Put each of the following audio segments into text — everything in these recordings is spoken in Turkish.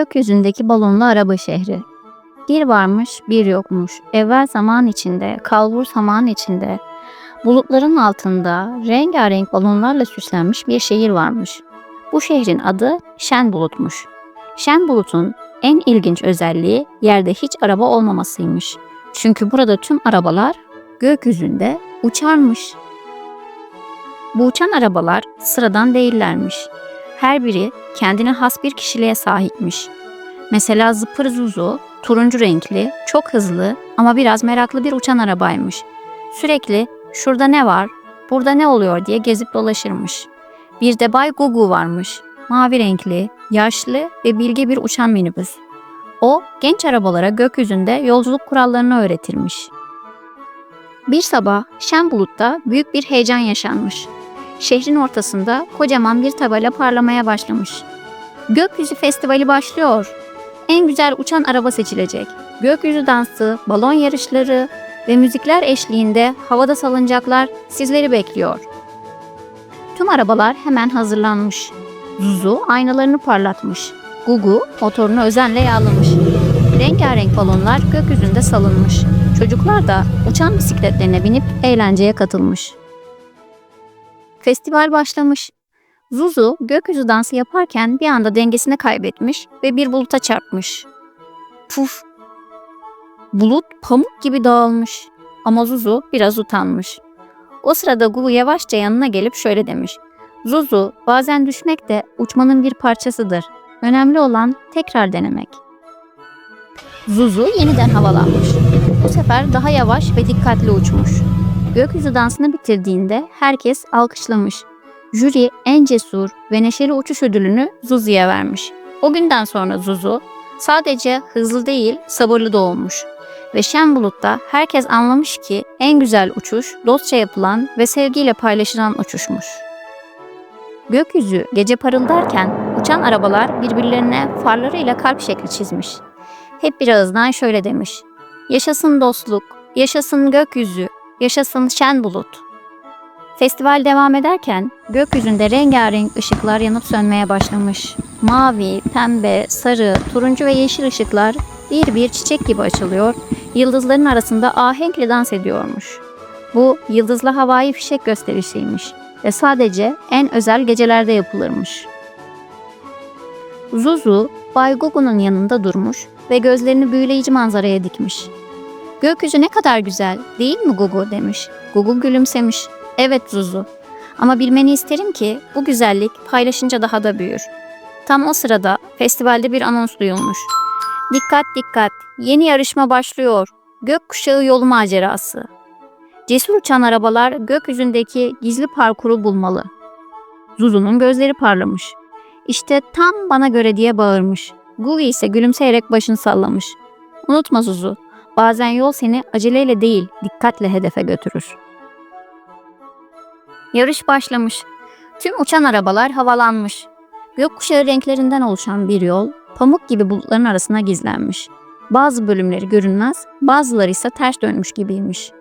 Gökyüzündeki balonlu araba şehri. Bir varmış, bir yokmuş. Evvel zaman içinde, kalbur zaman içinde, bulutların altında rengarenk balonlarla süslenmiş bir şehir varmış. Bu şehrin adı Şen Bulut'muş. Şen Bulut'un en ilginç özelliği yerde hiç araba olmamasıymış. Çünkü burada tüm arabalar gökyüzünde uçarmış. Bu uçan arabalar sıradan değillermiş. Her biri kendine has bir kişiliğe sahipmiş. Mesela Zıpır Zuzu turuncu renkli, çok hızlı ama biraz meraklı bir uçan arabaymış. Sürekli şurada ne var, burada ne oluyor diye gezip dolaşırmış. Bir de Bay Gugu varmış. Mavi renkli, yaşlı ve bilge bir uçan minibüs. O genç arabalara gökyüzünde yolculuk kurallarını öğretirmiş. Bir sabah Şen Bulut'ta büyük bir heyecan yaşanmış. Şehrin ortasında kocaman bir tabela parlamaya başlamış. Gökyüzü Festivali başlıyor. En güzel uçan araba seçilecek. Gökyüzü dansı, balon yarışları ve müzikler eşliğinde havada salıncaklar sizleri bekliyor. Tüm arabalar hemen hazırlanmış. Zuzu aynalarını parlatmış. Gugu motorunu özenle yağlamış. Rengarenk balonlar gökyüzünde salınmış. Çocuklar da uçan bisikletlerine binip eğlenceye katılmış. Festival başlamış. Zuzu gökyüzü dansı yaparken bir anda dengesini kaybetmiş ve bir buluta çarpmış. Puf! Bulut pamuk gibi dağılmış. Ama Zuzu biraz utanmış. O sırada Gugu yavaşça yanına gelip şöyle demiş. Zuzu, bazen düşmek de uçmanın bir parçasıdır. Önemli olan tekrar denemek. Zuzu yeniden havalanmış. Bu sefer daha yavaş ve dikkatli uçmuş. Gökyüzü dansını bitirdiğinde herkes alkışlamış. Jüri en cesur ve neşeli uçuş ödülünü Zuzu'ya vermiş. O günden sonra Zuzu sadece hızlı değil sabırlı da olmuş. Ve Şen Bulut'ta herkes anlamış ki en güzel uçuş dostça yapılan ve sevgiyle paylaşılan uçuşmuş. Gökyüzü gece parıldarken uçan arabalar birbirlerine farlarıyla kalp şekli çizmiş. Hep bir ağızdan şöyle demiş. Yaşasın dostluk, yaşasın gökyüzü, yaşasın şen bulut. Festival devam ederken gökyüzünde rengarenk ışıklar yanıp sönmeye başlamış. Mavi, pembe, sarı, turuncu ve yeşil ışıklar bir bir çiçek gibi açılıyor, yıldızların arasında ahenkle dans ediyormuş. Bu yıldızlı havai fişek gösterisiymiş ve sadece en özel gecelerde yapılırmış. Zuzu, Bay Gugu'nun yanında durmuş ve gözlerini büyüleyici manzaraya dikmiş. Gökyüzü ne kadar güzel, değil mi Gugu demiş. Gugu gülümsemiş. Evet Zuzu. Ama bilmeni isterim ki bu güzellik paylaşınca daha da büyür. Tam o sırada festivalde bir anons duyulmuş. Dikkat dikkat, yeni yarışma başlıyor. Gökkuşağı yolu macerası. Cesur uçan arabalar gökyüzündeki gizli parkuru bulmalı. Zuzu'nun gözleri parlamış. İşte tam bana göre diye bağırmış. Gugi ise gülümseyerek başını sallamış. Unutma Zuzu, bazen yol seni aceleyle değil, dikkatle hedefe götürür. Yarış başlamış. Tüm uçan arabalar havalanmış. Gökkuşağı renklerinden oluşan bir yol, pamuk gibi bulutların arasına gizlenmiş. Bazı bölümleri görünmez, bazıları ise ters dönmüş gibiymiş.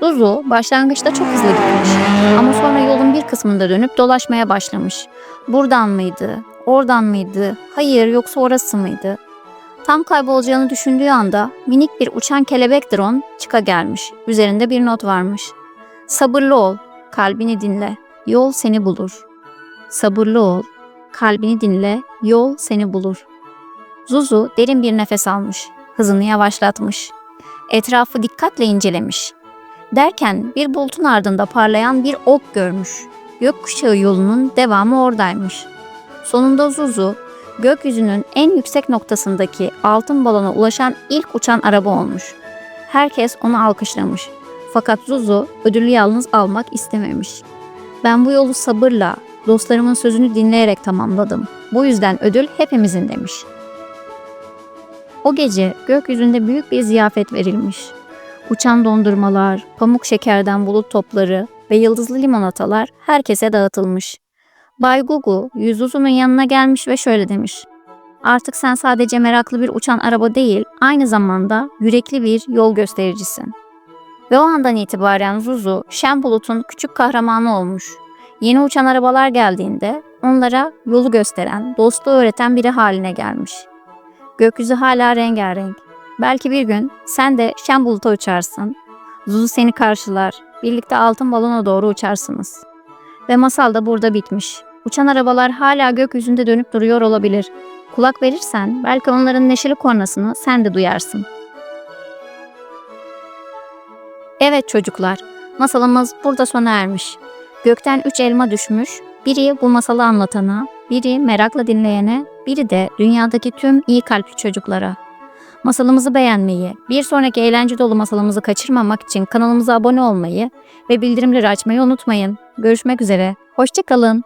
Zuzu başlangıçta çok hızlı gitmiş ama sonra yolun bir kısmında dönüp dolaşmaya başlamış. Buradan mıydı, oradan mıydı, hayır yoksa orası mıydı? Tam kaybolacağını düşündüğü anda minik bir uçan kelebek drone çıka gelmiş. Üzerinde bir not varmış. Sabırlı ol, kalbini dinle, yol seni bulur. Sabırlı ol, kalbini dinle, yol seni bulur. Zuzu derin bir nefes almış, hızını yavaşlatmış. Etrafı dikkatle incelemiş. Derken bir bulutun ardında parlayan bir ok görmüş. Gökkuşağı yolunun devamı oradaymış. Sonunda Zuzu, gökyüzünün en yüksek noktasındaki altın balona ulaşan ilk uçan araba olmuş. Herkes onu alkışlamış. Fakat Zuzu ödülü yalnız almak istememiş. Ben bu yolu sabırla, dostlarımın sözünü dinleyerek tamamladım. Bu yüzden ödül hepimizin demiş. O gece gökyüzünde büyük bir ziyafet verilmiş. Uçan dondurmalar, pamuk şekerden bulut topları ve yıldızlı limonatalar herkese dağıtılmış. Bay Gugu Yüzüzü'nün yanına gelmiş ve şöyle demiş. Artık sen sadece meraklı bir uçan araba değil, aynı zamanda yürekli bir yol göstericisin. Ve o andan itibaren Zuzu, Şen Bulut'un küçük kahramanı olmuş. Yeni uçan arabalar geldiğinde onlara yolu gösteren, dostluğu öğreten biri haline gelmiş. Gökyüzü hala rengarenk. Belki bir gün sen de şen buluta uçarsın. Zuzu seni karşılar. Birlikte altın balona doğru uçarsınız. Ve masal da burada bitmiş. Uçan arabalar hala gökyüzünde dönüp duruyor olabilir. Kulak verirsen belki onların neşeli kornasını sen de duyarsın. Evet çocuklar, masalımız burada sona ermiş. Gökten üç elma düşmüş, biri bu masalı anlatana, biri merakla dinleyene, biri de dünyadaki tüm iyi kalpli çocuklara. Masalımızı beğenmeyi, bir sonraki eğlence dolu masalımızı kaçırmamak için kanalımıza abone olmayı ve bildirimleri açmayı unutmayın. Görüşmek üzere, hoşçakalın.